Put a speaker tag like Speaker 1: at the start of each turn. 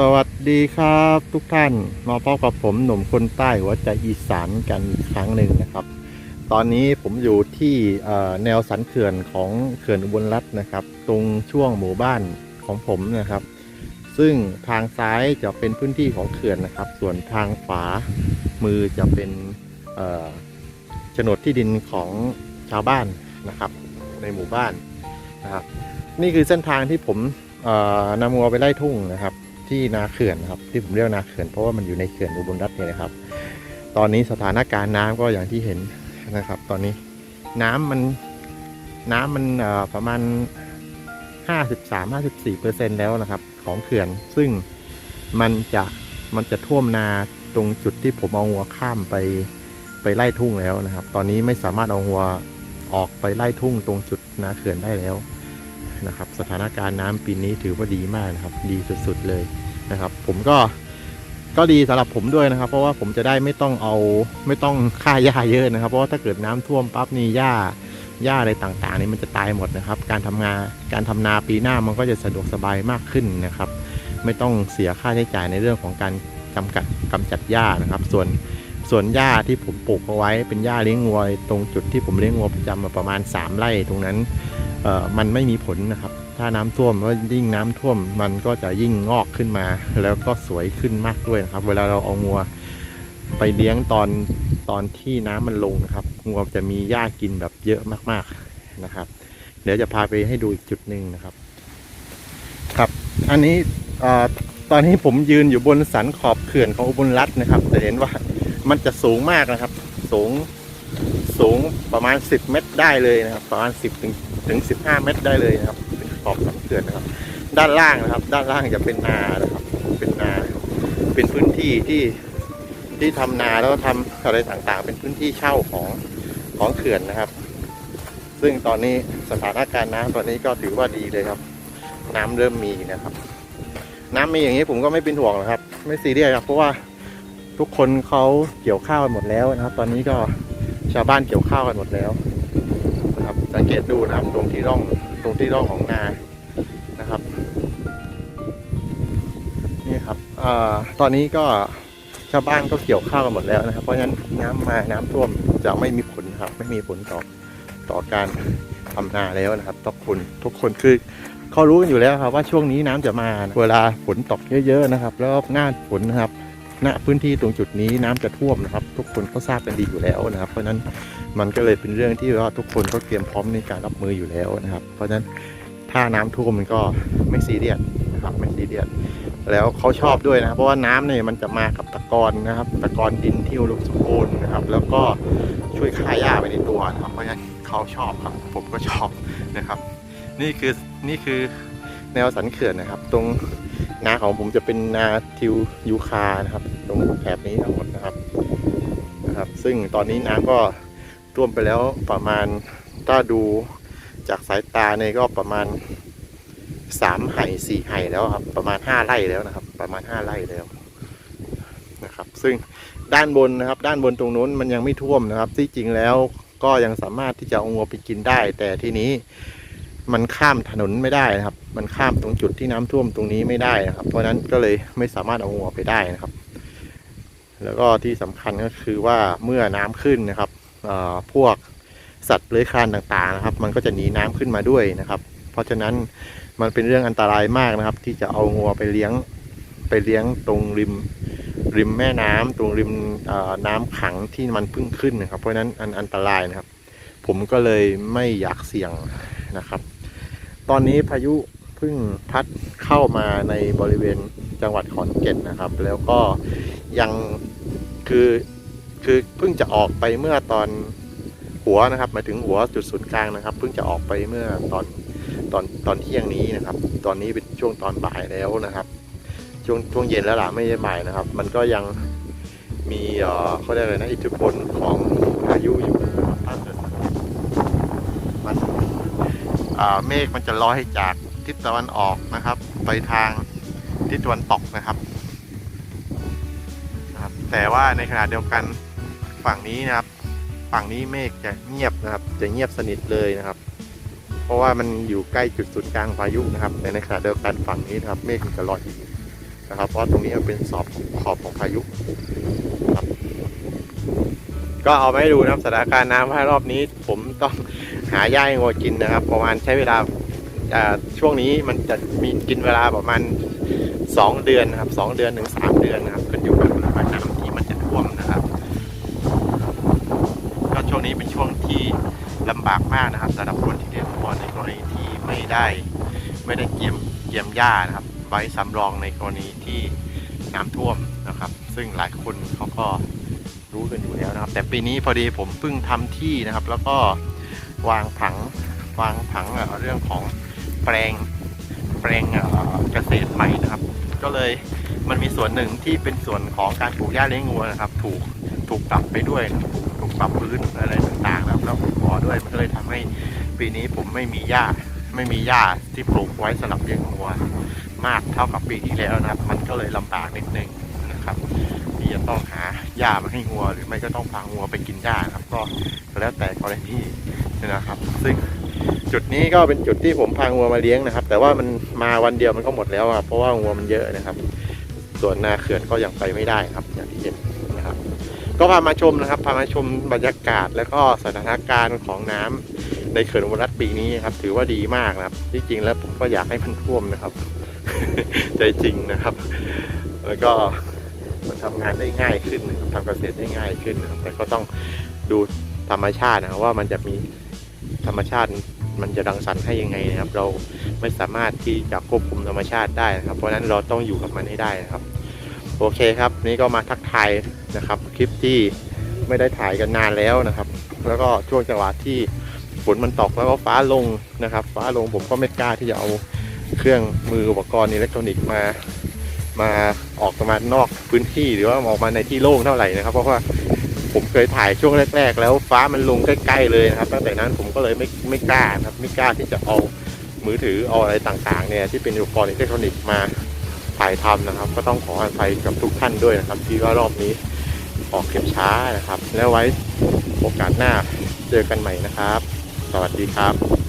Speaker 1: สวัสดีครับทุกท่านมาพบกับผมหนุ่มคนใต้หัวใจอีสานกันอีกครั้งหนึ่งนะครับ ตอนนี้ผมอยู่ที่แนวสันเขื่อนของเขื่อนอุบลรัตน์นะครับ ตรงช่วงหมู่บ้านของผมนะครับ ซึ่งทางซ้ายจะเป็นพื้นที่ของเขื่อนนะครับ ส่วนทางขวามือจะเป็นโฉนดที่ดินของชาวบ้านนะครับ ในหมู่บ้านนะครับ นี่คือเส้นทางที่ผมนำงัวไปไล่ทุ่งนะครับ ที่นาเขื่อนนะครับ ที่ผมเรียกนาเขื่อนเพราะว่ามันอยู่ในเขื่อนอุบลรัตน์เนี่ยนะครับ ตอนนี้สถานการณ์น้ำก็อย่างที่เห็นนะครับ ตอนนี้น้ำมันน้ำมันประมาณ 53-54เปอร์เซ็นแล้วนะครับ ของเขื่อน ซึ่งมันจะมันจะท่วมนาตรงจุดที่ผมเอางัวข้ามไปไปไล่ทุ่งแล้วนะครับ ตอนนี้ไม่สามารถเอางัวออกไปไล่ทุ่งตรงจุดนาเขื่อนได้แล้ว นะครับ สถานการณ์น้ำปีนี้ถือว่าดีมากนะครับ ดีสุดๆเลยนะครับ ผมก็ก็ดีสำหรับผมด้วยนะครับ เพราะว่าผมจะได้ไม่ต้องเอาไม่ต้องค่าหญ้าเยอะนะครับ เพราะว่าถ้าเกิดน้ำท่วมปั๊บนี่หญ้าหญ้าอะไรต่างๆนี่มันจะตายหมดนะครับ การทำงานการทำนาปีหน้ามันก็จะสะดวกสบายมากขึ้นนะครับ ไม่ต้องเสียค่าใช้จ่ายในเรื่องของการกำกัดกำจัดหญ้านะครับ ส่วนส่วนหญ้าที่ผมปลูกเอาไว้เป็นหญ้าเลี้ยงงัวตรงจุดที่ผมเลี้ยงงัวประจำมาประมาณ 3 ไร่ตรงนั้น มันไม่มีผลนะครับ ถ้าน้ำท่วมก็ยิ่งน้ำท่วมมันก็จะยิ่งงอกขึ้นมา แล้วก็สวยขึ้นมากด้วยนะครับ เวลาเราเอางัวไปเลี้ยงตอนตอนที่น้ำมันลงนะครับงัวจะมีหญ้ากินแบบเยอะมากๆนะครับ เดี๋ยวจะพาไปให้ดูอีกจุดหนึ่งนะครับ ครับ อันนี้อตอนนี้ผมยืนอยู่บนสันขอบเขื่อนของอุบลรัตน์นะครับจะเห็นว่ามันจะสูงมากนะครับ สูง สูงประมาณ 10 เมตรได้เลยนะครับ ประมาณ 10ถึงถึง 15 เมตรได้เลยนะครับเป็นขอบสันเขื่อนนะครับ ด้านล่างนะครับ ด้านล่างจะเป็นนานะครับ เป็นนา เป็นพื้นที่ที่ที่ทำนาแล้วก็ทำอะไรต่างๆ เป็นพื้นที่เช่าของของเขื่อนนะครับ ซึ่งตอนนี้สถานการณ์น้ำตอนนี้ก็ถือว่าดีเลยครับ น้ำเริ่มมีนะครับ น้ำมีอย่างนี้ผมก็ไม่เป็นห่วงหรอกครับ ไม่ซีเรียสครับเพราะว่าทุกคนเขาเกี่ยวข้าวหมดแล้วนะครับ ตอนนี้ก็ ชาวบ้านเกี่ยวข้าวกันหมดแล้วนะครับสังเกตดูนะครับตรงที่ร่องตรงที่ร่องของนานะครับนี่ครับอตอนนี้ก็ชาวบ้านก็เกี่ยวข้าวกันหมดแล้วนะครับ เพราะฉะนั้นน้ำมาน้ำท่วมจะไม่มีผลครับ ไม่มีผลต่อต่อการทำนาแล้วนะครับทุกคนทุกคนคือเขารู้กันอยู่แล้วครับว่าช่วงนี้น้ำจะมาเวลาฝนตกเยอะ ๆ นะครับ แล้วหน้าฝนนะครับ ณพื้นที่ตรงจุดนี้น้ำจะท่วมนะครับ ทุกคนก็ทราบกันดีอยู่แล้วนะครับ เพราะฉะนั้นมันก็เลยเป็นเรื่องที่ว่าทุกคนก็เตรียมพร้อมในการรับมืออยู่แล้วนะครับ เพราะฉะนั้นถ้าน้ำท่วมมันก็ไม่ซีเรียสนะครับไม่ซีเรียสแล้วเขาชอบด้วยนะครับเพราะว่าน้ำเนี่ยมันจะมากับตะกอนนะครับตะกอนดินที่อุดมสมบูรณ์นะครับ แล้วก็ช่วยฆ่าหญ้าไปในตัวนะครับ เพราะฉะนั้นเขาชอบครับผมก็ชอบนะครับ นี่คือนี่คือแนวสันเขื่อนนะครับ ตรง นาของผมจะเป็นนาทิวยูคานะครับ ตรงแถบนี้ทั้งหมดนะครับนะครับ ซึ่งตอนนี้น้ำก็ท่วมไปแล้วประมาณถ้าดูจากสายตาเนี่ยก็ประมาณสามไห่สี่ไห่แล้วครับ ประมาณห้าไร่แล้วนะครับ ประมาณห้าไร่แล้วนะครับ ซึ่งด้านบนนะครับ ด้านบนตรงนู้นมันยังไม่ท่วมนะครับ ที่จริงแล้วก็ยังสามารถที่จะเอางัวไปกินได้ แต่ที่นี้ มันข้ามถนนไม่ได้นะครับ มันข้ามตรงจุดที่น้ำท่วมตรงนี้ไม่ได้นะครับ เพราะนั้นก็เลยไม่สามารถเอางัวไปได้นะครับ แล้วก็ที่สำคัญก็คือว่าเมื่อน้ำขึ้นนะครับพวกสัตว์เลื้อยคลานต่างๆนะครับ มันก็จะหนีน้ำขึ้นมาด้วยนะครับ เพราะฉะนั้นมันเป็นเรื่องอันตรายมากนะครับ ที่จะเอางัวไปเลี้ยงไปเลี้ยงตรงริมริมแม่น้ำตรงริมน้ำขังที่มันเพิ่งขึ้นนะครับ เพราะฉะนั้นอันอันตรายนะครับ ผมก็เลยไม่อยากเสี่ยงนะครับ ตอนนี้พายุเพิ่งพัดเข้ามาในบริเวณจังหวัดขอนแก่นนะครับ แล้วก็ยังคือคือเพิ่งจะออกไปเมื่อตอนหัวนะครับมาถึงหัวจุดศูนย์กลางนะครับ เพิ่งจะออกไปเมื่อตอนตอนตอนเที่ยงนี้นะครับ ตอนนี้เป็นช่วงตอนบ่ายแล้วนะครับ ช่วงช่วงเย็นแล้วล่ะไม่ใช่บ่ายนะครับ มันก็ยังมีเอ่อเขาเรียกอะไรนะอิทธิพลของพายุอยู่นะครับถ้าเกิดมันอ่า เมฆมันจะลอยจากทิศตะวันออกนะครับ ไปทางทิศตะวันตกนะครับนะครับ แต่ว่าในขณะเดียวกันฝั่งนี้นะครับ ฝั่งนี้เมฆจะเงียบนะครับ จะเงียบสนิทเลยนะครับ เพราะว่ามันอยู่ใกล้จุดศูนย์กลางพายุนะครับ แต่ในขณะเดียวกันฝั่งนี้นะครับ เมฆมันจะลอยนะครับ เพราะตรงนี้มันเป็นสอบขอบของพายุครับก็เอามาให้ดูนะครับสถานการณ์น้ำว่ารอบนี้ผมต้อง หาหญ้าให้งัวกินนะครับ ประมาณใช้เวลาช่วงนี้มันจะมีกินเวลาประมาณสองเดือนนะครับสองเดือนถึงสามเดือนนะครับขึ้นอยู่กับปริน้ำที่มันจะท่วมนะครับ ก็ช่วงนี้เป็นช่วงที่ลำบากมากนะครับสำหรับคนที่เลี้ยงวัวในกรณีที่ไม่ได้ไม่ได้เกี่ยมเกี่ยมหญ้านะครับ ไว้สำรองในกรณีที่น้ำท่วมนะครับ ซึ่งหลายคนเขาก็รู้กันอยู่แล้วนะครับ แต่ปีนี้พอดีผมเพิ่งทำที่นะครับ แล้วก็ วางผังวางผังเรื่องของแปลงแปลงเกษตรใหม่นะครับ ก็เลยมันมีส่วนหนึ่งที่เป็นส่วนของการปลูกหญ้าเลี้ยงวัวนะครับ ถูกถูกปรับไปด้วยถูกปรับพื้นอะไรต่างๆนะครับแล้วปลูกบ่อด้วยมันก็เลยทำให้ปีนี้ผมไม่มีหญ้าไม่มีหญ้าที่ปลูกไว้สำหรับเลี้ยงวัว มากเท่ากับปีที่แล้วนะครับ มันก็เลยลำบากนิดนึงนะครับ ที่จะต้องหาหญ้ามาให้งัว หรือไม่ก็ต้องพางัวไปกินหญ้าครับ ก็แล้วแต่กรณีนะครับ ซึ่งจุดนี้ก็เป็นจุดที่ผมพางัวมาเลี้ยงนะครับ แต่ว่ามันมาวันเดียวมันก็หมดแล้วครับเพราะว่างัวมันเยอะนะครับ ส่วนนาเขื่อนก็ยังไปไม่ได้ครับ อย่างที่เห็นนะครับ ก็พามาชมนะครับ พามาชมบรรยากาศแล้วก็สถานการณ์ของน้ำในเขื่อนอุบลรัฐปีนี้ครับ ถือว่าดีมากนะครับที่จริงแล้วผมก็อยากให้มันท่วมนะครับ ใจจริงนะครับ แล้วก็ มันทำงานได้ง่ายขึ้นนะครับทำเกษตรได้ง่ายขึ้นนะครับแต่ก็ต้องดูธรรมชาตินะว่ามันจะมีธรรมชาติมันจะรังสรรค์ให้ยังไงนะครับ เราไม่สามารถที่จะควบคุมธรรมชาติได้นะครับ เพราะฉะนั้นเราต้องอยู่กับมันให้ได้นะครับ โอเคครับ นี่ก็มาทักทายนะครับ คลิปที่ไม่ได้ถ่ายกันนานแล้วนะครับ แล้วก็ช่วงจังหวะที่ฝนมันตกแล้วก็ฟ้าลงนะครับ ฟ้าลงผมก็ไม่กล้าที่จะเอาเครื่องมืออุปกรณ์อิเล็กทรอนิกส์มา มาออกมานอกพื้นที่หรือว่าออกมาในที่โล่งเท่าไหร่นะครับ เพราะว่าผมเคยถ่ายช่วงแรก ๆ แล้วฟ้ามันลงใกล้ๆเลยนะครับ ตั้งแต่นั้นผมก็เลยไม่ไม่กล้าครับไม่กล้าที่จะเอามือถือเอาอะไรต่างๆเนี่ยที่เป็นอุปกรณ์อิเล็กทรอนิกส์มาถ่ายทำนะครับ ก็ต้องขออภัยกับทุกท่านด้วยนะครับ ที่ว่ารอบนี้ออกเก็บช้านะครับ แล้วไว้โอกาสหน้าเจอกันใหม่นะครับ สวัสดีครับ